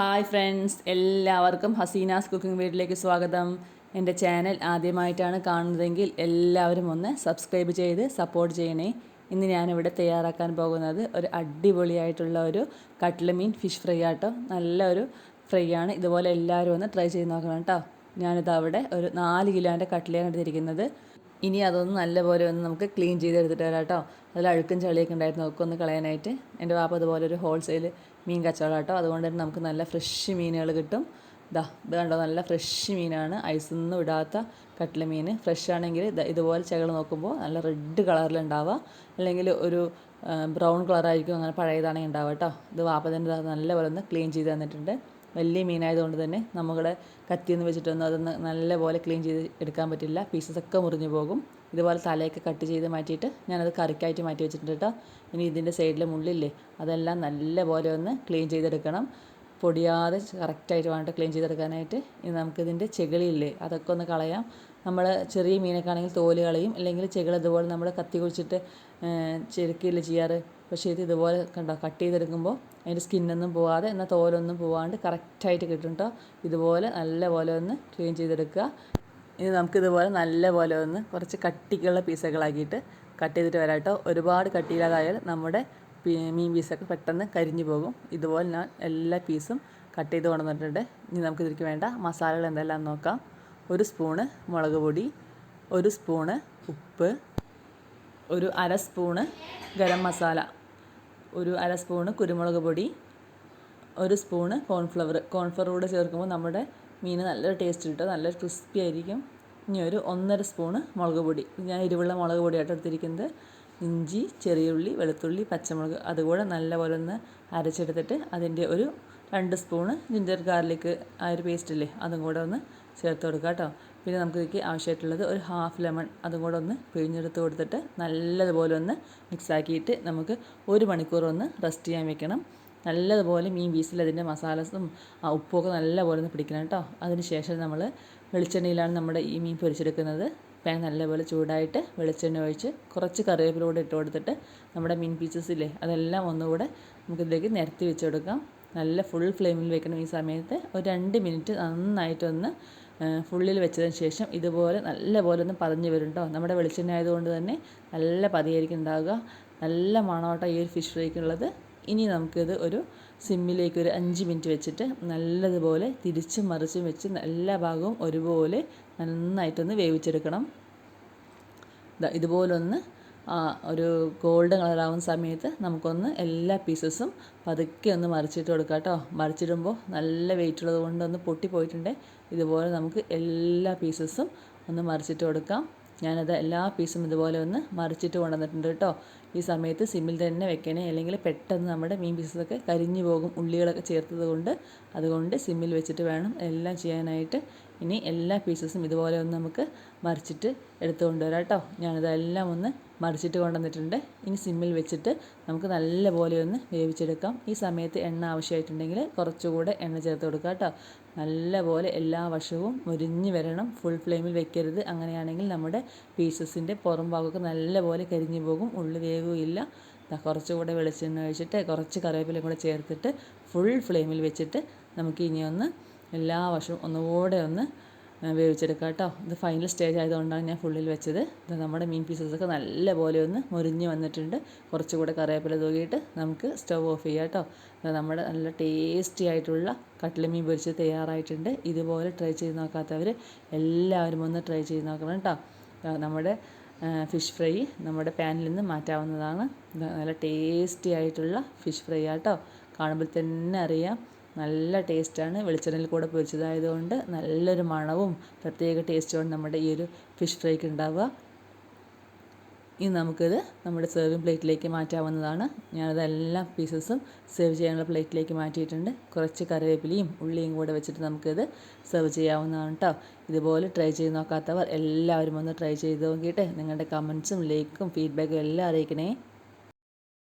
Hi friends എല്ലാവർക്കും Hasina's cooking വീട്ടിലേക്ക് സ്വാഗതം. എന്റെ ചാനൽ ആദ്യമായിട്ടാണ് കാണുന്നതെങ്കിൽ എല്ലാവരും ഒന്ന് സബ്സ്ക്രൈബ് ചെയ്ത് സപ്പോർട്ട് ചെയ്യണേ. ഇന്ന് ഞാനിവിടെ തയ്യാറാക്കാൻ പോകുന്നത് ഒരു അടിപൊളിയായിട്ടുള്ള ഒരു കട്ട്ല മീൻ ഫിഷ് ഫ്രൈ ആട്ടോ. നല്ല ഒരു ഫ്രൈ ആണ്. ഇതുപോലെ എല്ലാവരും ഒന്ന് ട്രൈ ചെയ്ത് നോക്കണം കേട്ടോ. ഞാനിത് അവിടെ ഒരു നാല് കിലോന്റെ കട്ട്ലയാണ് എടുത്തിരിക്കുന്നത്. ഇനി അതൊന്ന് നല്ലപോലെ ഒന്ന് നമുക്ക് ക്ലീൻ ചെയ്തെടുത്തിട്ട് വരാം കേട്ടോ. അതിൽ അഴുക്കും ചളിയൊക്കെ ഉണ്ടായിരുന്നു. ഒക്കെ ഒന്ന് കളയാനായിട്ട് എന്റെ വാപ്പ അതുപോലെ ഒരു ഹോൾസെയിൽ മീൻ കച്ചവടം കേട്ടോ അതുകൊണ്ട് തന്നെ നമുക്ക് നല്ല ഫ്രഷ് മീനുകൾ കിട്ടും. ഇതാ ഇത് കണ്ടോ? നല്ല ഫ്രഷ് മീനാണ്. ഐസൊന്നും ഇടാത്ത കട്ടില മീൻ. ഫ്രഷ് ആണെങ്കിൽ ഇതുപോലെ ചകൾ നോക്കുമ്പോൾ നല്ല റെഡ് കളറിലുണ്ടാവുക അല്ലെങ്കിൽ ഒരു ബ്രൗൺ കളറായിരിക്കും അങ്ങനെ പഴയതാണെങ്കിൽ ഉണ്ടാവുക കേട്ടോ. ഇത് വാപ്പ തന്നെ നല്ലപോലെ ഒന്ന് ക്ലീൻ ചെയ്ത് തന്നിട്ടുണ്ട്. വലിയ മീനായതുകൊണ്ട് തന്നെ നമ്മുടെ കത്തിയെന്ന് വെച്ചിട്ടൊന്നും അതൊന്ന് നല്ലപോലെ ക്ലീൻ ചെയ്ത് എടുക്കാൻ പറ്റില്ല. പീസസ് ഒക്കെ മുറിഞ്ഞു പോകും. ഇതുപോലെ തലയൊക്കെ കട്ട് ചെയ്ത് മാറ്റിയിട്ട് ഞാനത് കറിക്കായിട്ട് മാറ്റി വെച്ചിട്ടുണ്ട് കേട്ടോ. ഇനി ഇതിന്റെ സൈഡിലെ മുള്ളില്ലേ അതെല്ലാം നല്ലപോലെ ഒന്ന് ക്ലീൻ ചെയ്തെടുക്കണം. പൊടിയാതെ കറക്റ്റായിട്ട് വേണ്ട ക്ലീൻ ചെയ്തെടുക്കാനായിട്ട് ഇനി നമുക്കിതിന്റെ ചെകിളിയില്ലേ അതൊക്കെ ഒന്ന് കളയാം. നമ്മൾ ചെറിയ മീനൊക്കെ ആണെങ്കിൽ തോൽ കളയും അല്ലെങ്കിൽ ചെകിൾ ഇതുപോലെ നമ്മൾ കത്തി കുഴിച്ചിട്ട് ചെരുക്കില്ല ചെയ്യാറ് പക്ഷേ ഇത് ഇതുപോലെ കണ്ടോ കട്ട് ചെയ്തെടുക്കുമ്പോൾ അതിന്റെ സ്കിന്നൊന്നും പോവാതെ എന്നാൽ തോലൊന്നും പോവാണ്ട് കറക്റ്റായിട്ട് കിട്ടും കേട്ടോ ഇതുപോലെ നല്ല പോലെ ഒന്ന് ക്ലീൻ ചെയ്തെടുക്കുക. ഇനി നമുക്കിതുപോലെ നല്ല പോലെ ഒന്ന് കുറച്ച് കട്ടിക്കുള്ള പീസുകളാക്കിയിട്ട് കട്ട് ചെയ്തിട്ട് വരാം കേട്ടോ ഒരുപാട് കട്ടിയില്ലാതായാൽ നമ്മുടെ മീൻ പീസൊക്കെ പെട്ടെന്ന് കരിഞ്ഞു പോകും. ഇതുപോലെ ഞാൻ എല്ലാ പീസും കട്ട് ചെയ്ത് കൊണ്ടുവന്നിട്ടുണ്ട്. ഇനി നമുക്ക് ഇതിലേക്ക് വേണ്ട മസാലകൾ എന്തെല്ലാം നോക്കാം. ഒരു സ്പൂണ് മുളക് പൊടി ഒരു സ്പൂണ് ഉപ്പ് ഒരു അര സ്പൂണ് ഗരം മസാല ഒരു അര സ്പൂണ് കുരുമുളക് പൊടി ഒരു സ്പൂണ് കോൺഫ്ലവർ. കോൺഫ്ലവർ കൂടെ ചേർക്കുമ്പോൾ നമ്മുടെ മീൻ നല്ലൊരു ടേസ്റ്റ് കിട്ടും നല്ലൊരു ക്രിസ്പി ആയിരിക്കും. ഇനി ഒരു ഒന്നര സ്പൂണ് മുളക് പൊടി. ഞാൻ ഇരുവുള്ള മുളക് പൊടിയായിട്ട് എടുത്തിരിക്കുന്നത്. ഇഞ്ചി ചെറിയ ഉള്ളി വെളുത്തുള്ളി പച്ചമുളക് അതുകൂടെ നല്ലപോലെ ഒന്ന് അരച്ചെടുത്തിട്ട് അതിന്റെ ഒരു രണ്ട് സ്പൂണ് ജിഞ്ചർ ഗാർലിക് ആ ഒരു പേസ്റ്റ് ഇല്ലേ അതും കൂടെ ഒന്ന് ചേർത്ത് കൊടുക്കുക കേട്ടോ. പിന്നെ നമുക്ക് ഇതിലേക്ക് ആവശ്യമായിട്ടുള്ളത് ഒരു ഹാഫ് ലെമൺ അതും കൂടെ ഒന്ന് പിഴിഞ്ഞെടുത്ത് കൊടുത്തിട്ട് നല്ലതുപോലെ ഒന്ന് മിക്സാക്കിയിട്ട് നമുക്ക് ഒരു മണിക്കൂർ ഒന്ന് റെസ്റ്റ് ചെയ്യാൻ വെക്കണം. നല്ലതുപോലെ മീൻ പീസിൽ അതിന്റെ മസാലസും ആ ഉപ്പുമൊക്കെ നല്ലപോലെ ഒന്ന് പിടിക്കണം കേട്ടോ. അതിന് ശേഷം നമ്മൾ വെളിച്ചെണ്ണയിലാണ് നമ്മുടെ ഈ മീൻ പൊരിച്ചെടുക്കുന്നത്. പാൻ നല്ലപോലെ ചൂടായിട്ട് വെളിച്ചെണ്ണ ഒഴിച്ച് കുറച്ച് കറിവേപ്പിലൂടെ ഇട്ട് കൊടുത്തിട്ട് നമ്മുടെ മീൻ പീസസ് ഇല്ലേ അതെല്ലാം ഒന്നുകൂടെ നമുക്കിതിലേക്ക് നിരത്തി വെച്ച് കൊടുക്കാം നല്ല ഫുൾ ഫ്ലെയിമിൽ വെക്കണം ഈ സമയത്ത് ഒരു രണ്ട് മിനിറ്റ് നന്നായിട്ടൊന്ന് ഫുള്ളിൽ വെച്ചതിന് ശേഷം ഇതുപോലെ നല്ലപോലെ ഒന്ന് പതഞ്ഞ് വരും കേട്ടോ. നമ്മുടെ വെളിച്ചെണ്ണ ആയതുകൊണ്ട് തന്നെ നല്ല പതിയായിരിക്കും ഉണ്ടാവുക. നല്ല മണോട്ട ഈ ഒരു ഫിഷ് ഫ്രൈക്കുള്ളത് ഇനി നമുക്കിത് ഒരു സിമ്മിലേക്ക് ഒരു അഞ്ച് മിനിറ്റ് വെച്ചിട്ട് നല്ലതുപോലെ തിരിച്ചും മറിച്ചും വെച്ച് എല്ലാ ഭാഗവും ഒരുപോലെ നന്നായിട്ടൊന്ന് വേവിച്ചെടുക്കണം. ഇതുപോലൊന്ന് ഒരു ഗോൾഡൻ കളറാവുന്ന സമയത്ത് നമുക്കൊന്ന് എല്ലാ പീസസും പതുക്കെ ഒന്ന് മറിച്ചിട്ട് കൊടുക്കാം കേട്ടോ. മറിച്ചിടുമ്പോൾ നല്ല വെയിറ്റ് ഉള്ളത് കൊണ്ട് ഒന്ന് പൊട്ടിപ്പോയിട്ടുണ്ട് ഇതുപോലെ നമുക്ക് എല്ലാ പീസസും ഒന്ന് മറിച്ചിട്ട് കൊടുക്കാം. ഞാനത് എല്ലാ പീസും ഇതുപോലെ ഒന്ന് മറിച്ചിട്ട് കൊണ്ടുവന്നിട്ടുണ്ട് കേട്ടോ. ഈ സമയത്ത് സിമ്മിൽ തന്നെ വെക്കണേ. അല്ലെങ്കിൽ പെട്ടെന്ന് നമ്മുടെ മീൻ പീസസൊക്കെ കരിഞ്ഞു പോകും. ഉള്ളികളൊക്കെ ചേർത്തത് കൊണ്ട് അതുകൊണ്ട് സിമ്മിൽ വെച്ചിട്ട് വേണം എല്ലാം ചെയ്യാനായിട്ട്. ഇനി എല്ലാ പീസസും ഇതുപോലെ ഒന്ന് നമുക്ക് മറിച്ചിട്ട് എടുത്തു കൊണ്ടുവരാം കേട്ടോ. ഞാനിതെല്ലാം ഒന്ന് മറിച്ചിട്ട് കൊണ്ടുവന്നിട്ടുണ്ട്. ഇനി സിമ്മിൽ വെച്ചിട്ട് നമുക്ക് നല്ലപോലെ ഒന്ന് വേവിച്ചെടുക്കാം. ഈ സമയത്ത് എണ്ണ ആവശ്യമായിട്ടുണ്ടെങ്കിൽ കുറച്ചുകൂടെ എണ്ണ ചേർത്ത് കൊടുക്കുക കേട്ടോ. നല്ലപോലെ എല്ലാ വശവും മുരിഞ്ഞ് വരണം. ഫുൾ ഫ്ലെയിമിൽ വെക്കരുത്. അങ്ങനെയാണെങ്കിൽ നമ്മുടെ പീസസിന്റെ പുറം ഭാഗമൊക്കെ നല്ലപോലെ കരിഞ്ഞു പോകും. ഉള്ളി വേകുകയില്ല കുറച്ചുകൂടെ വെളിച്ചെണ്ണ ഒഴിച്ചിട്ട് കുറച്ച് കറിവേപ്പിലയും കൂടെ ചേർത്തിട്ട് ഫുൾ ഫ്ലെയിമിൽ വെച്ചിട്ട് നമുക്ക് ഇനി ഒന്ന് എല്ലാ വശവും ഒന്നുകൂടെ ഒന്ന് വേവിച്ചെടുക്കുക കേട്ടോ. ഇത് ഫൈനൽ സ്റ്റേജ് ആയതുകൊണ്ടാണ് ഞാൻ ഫുള്ളിൽ വെച്ചത്. ഇത് നമ്മുടെ മീൻ പീസസൊക്കെ നല്ലപോലെ ഒന്ന് മുരിഞ്ഞ് വന്നിട്ടുണ്ട്. കുറച്ചുകൂടെ കറിവേപ്പില തൂകിയിട്ട് നമുക്ക് സ്റ്റവ് ഓഫ് ചെയ്യാം കേട്ടോ. നമ്മുടെ നല്ല ടേസ്റ്റി ആയിട്ടുള്ള കട്ടിലമീൻ പൊരിച്ച് തയ്യാറായിട്ടുണ്ട്. ഇതുപോലെ ട്രൈ ചെയ്ത് നോക്കാത്തവർ എല്ലാവരും ഒന്ന് ട്രൈ ചെയ്ത് നോക്കണം കേട്ടോ. നമ്മുടെ ഫിഷ് ഫ്രൈ നമ്മുടെ പാനിൽ നിന്ന് മാറ്റാവുന്നതാണ്. നല്ല ടേസ്റ്റി ആയിട്ടുള്ള ഫിഷ് ഫ്രൈ ആട്ടോ. കാണുമ്പോൾ തന്നെ അറിയാം. നല്ല ടേസ്റ്റാണ് വെളിച്ചെണ്ണയിൽ കൂടെ പൊരിച്ചതായതുകൊണ്ട് നല്ലൊരു മണവും പ്രത്യേക ടേസ്റ്റുമാണ് നമ്മുടെ ഈ ഒരു ഫിഷ് ഫ്രൈക്ക് ഉണ്ടാവുക. ഇനി നമുക്കിത് നമ്മുടെ സെർവിങ് പ്ലേറ്റിലേക്ക് മാറ്റാവുന്നതാണ്. ഞാനതെല്ലാം പീസസും സെർവ് ചെയ്യാനുള്ള പ്ലേറ്റിലേക്ക് മാറ്റിയിട്ടുണ്ട്. കുറച്ച് കറിവേപ്പിലയും ഉള്ളിയും കൂടെ വെച്ചിട്ട് നമുക്കിത് സെർവ് ചെയ്യാവുന്നതാണ് കേട്ടോ ഇതുപോലെ ട്രൈ ചെയ്ത് നോക്കാത്തവർ എല്ലാവരും ഒന്ന് ട്രൈ ചെയ്ത് നോക്കിയിട്ട് നിങ്ങളുടെ കമൻസും ലൈക്കും ഫീഡ്ബാക്കും എല്ലാം അറിയിക്കണേ.